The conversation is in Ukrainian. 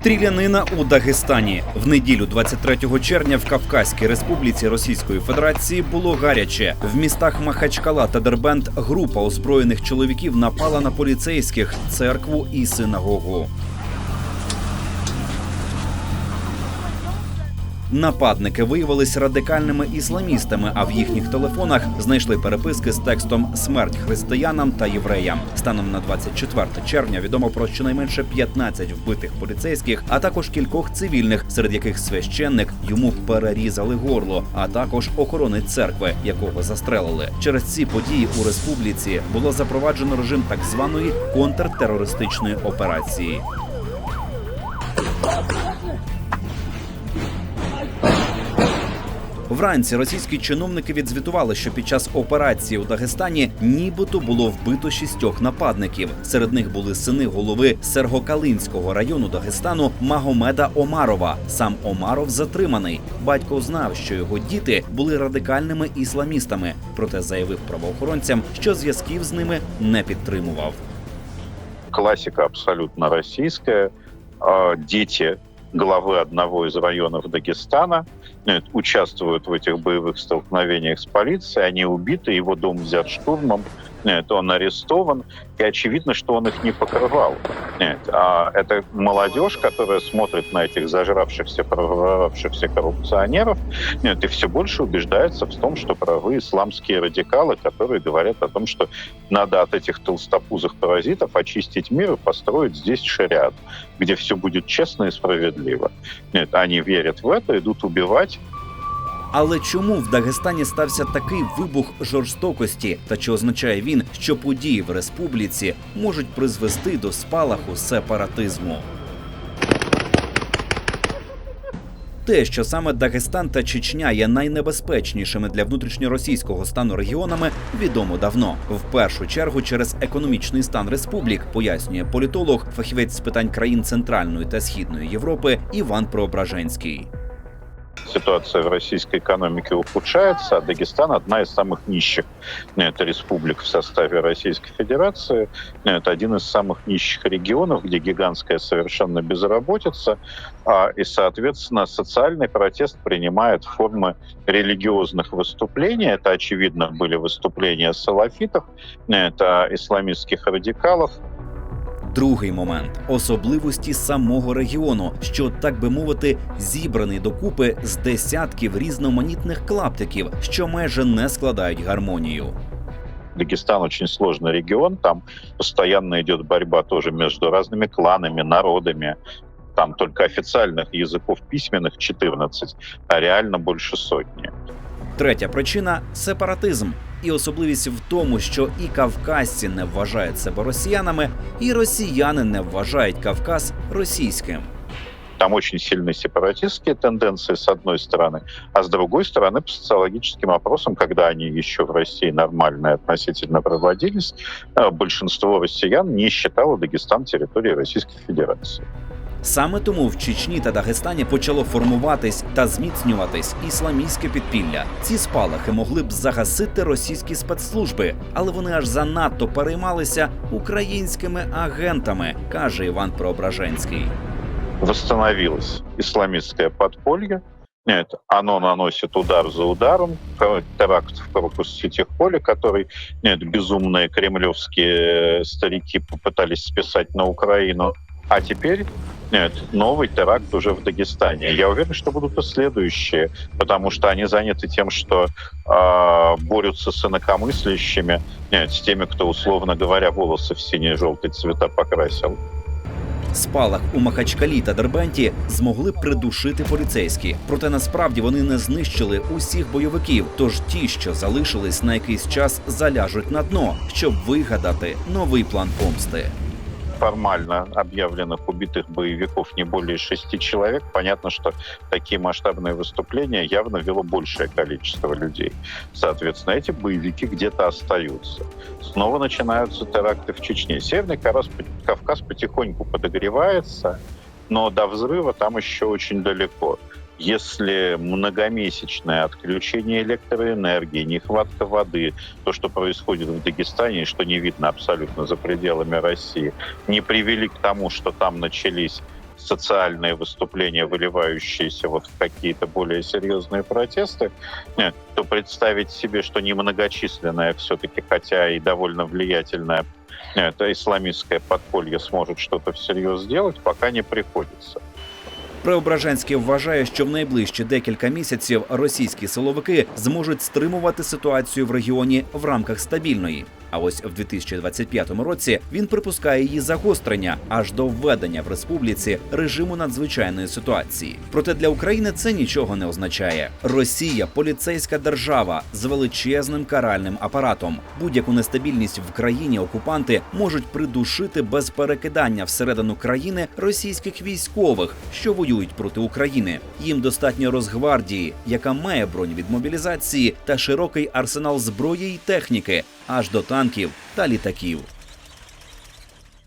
Стрілянина у Дагестані в неділю, 23 червня, в Кавказькій Республіці Російської Федерації було гаряче. В містах Махачкала та Дербент група озброєних чоловіків напала на поліцейських, церкву і синагогу. Нападники виявились радикальними ісламістами, а в їхніх телефонах знайшли переписки з текстом Смерть християнам та євреям. Станом на 24 червня відомо про щонайменше 15 вбитих поліцейських, а також кількох цивільних, серед яких священник йому перерізали горло, а також охоронець церкви, якого застрелили. Через ці події у республіці було запроваджено режим так званої контртерористичної операції. Вранці російські чиновники відзвітували, що під час операції у Дагестані нібито було вбито шістьох нападників. Серед них були сини голови Сергокалинського району Дагестану Магомеда Омарова. Сам Омаров затриманий. Батько знав, що його діти були радикальними ісламістами, проте заявив правоохоронцям, що зв'язків з ними не підтримував. классика абсолютно российская. А, Дети главы одного из районов Дагестана э, участвуют в этих боевых столкновениях с полицией, они убиты, его дом взят штурмом, Нет, он арестован, и очевидно, что он их не покрывал. Нет, а это молодежь, которая смотрит на этих зажравшихся, проворовавшихся коррупционеров, нет, и все больше убеждается в том, что правы исламские радикалы, которые говорят о том, что надо от этих толстопузых паразитов очистить мир и построить здесь шариат, где все будет честно и справедливо. Нет, они верят в это, идут убивать, Але чому в Дагестані стався такий вибух жорстокості? Та чи означає він, що події в республіці можуть призвести до спалаху сепаратизму? Те, що саме Дагестан та Чечня є найнебезпечнішими для внутрішньоросійського стану регіонами, відомо давно. В першу чергу через економічний стан республік, пояснює політолог, фахівець з питань країн Центральної та Східної Європи Іван Преображенський. Ситуация в российской экономике ухудшается, а Дагестан одна из самых нищих это республик в составе Российской Федерации. Это один из самых нищих регионов, где гигантская совершенно безработица, а, и, соответственно, социальный протест принимает формы религиозных выступлений. Это, очевидно, были выступления салафитов, это исламистских радикалов, Другий момент особливості самого регіону, що так би мовити, зібраний докупи з десятків різноманітних клаптиків, що майже не складають гармонію. Дагестан очень сложный регион, там постоянно идет борьба тоже между разными кланами, народами. Там только официальных языков письменных 14, а реально больше сотни. Третя причина сепаратизм. І особливість в тому, що і кавказці не вважають себе росіянами, і росіяни не вважають Кавказ російським. Там очень сильные сепаратистские тенденции с одной стороны, а с другой стороны по социологическим опросам, когда они еще в России нормально и относительно проводились, э, большинство россиян не считало Дагестан территорией Российской Федерации. Саме тому в Чечні та Дагестані почало формуватись та зміцнюватись ісламістське підпілля. Ці спалахи могли б загасити російські спецслужби, але вони аж занадто переймалися українськими агентами, каже Іван Преображенський. Восстановилось исламистское подполье, нет, оно наносит удар за ударом. Теракт в Корпус-Сити-Холле, который нет, безумные кремлевские старики попытались списать на Украину. А теперь нет, новый теракт уже в Дагестане. Я уверен, что будут и следующие, потому что они заняты тем, что э, борются с инакомыслящими, нет, с теми, кто, условно говоря, волосы в синий и желтый цвета покрасил. Спалах у Махачкалі та Дербенті змогли придушити поліцейські, проте насправді вони не знищили усіх бойовиків. Тож ті, що залишились на якийсь час, заляжуть на дно, щоб вигадати новий план помсти. Формально объявленных убитых боевиков не более шести человек, понятно, что такие масштабные выступления явно вело большее количество людей. Соответственно, эти боевики где-то остаются. Снова начинаются теракты в Чечне. Северный Кавказ, потихоньку подогревается, но до взрыва там еще очень далеко. Если многомесячное отключение электроэнергии, нехватка воды, то, что происходит в Дагестане, что не видно абсолютно за пределами России, не привели к тому, что там начались социальные выступления, выливающиеся вот в какие-то более серьезные протесты, э, то представить себе, что немногочисленное все-таки, хотя и довольно влиятельное э, это исламистское подполье сможет что-то всерьез сделать, пока не приходится. Преображенський вважає, що в найближчі декілька місяців російські силовики зможуть стримувати ситуацію в регіоні в рамках стабільної. А ось в 2025 році він припускає її загострення аж до введення в республіці режиму надзвичайної ситуації. Проте для України це нічого не означає. Росія поліцейська держава з величезним каральним апаратом. Будь-яку нестабільність в країні окупанти можуть придушити без перекидання всередину країни російських військових, що воюють проти України. Їм достатньо Росгвардії, яка має бронь від мобілізації та широкий арсенал зброї й техніки, аж до танків та літаків.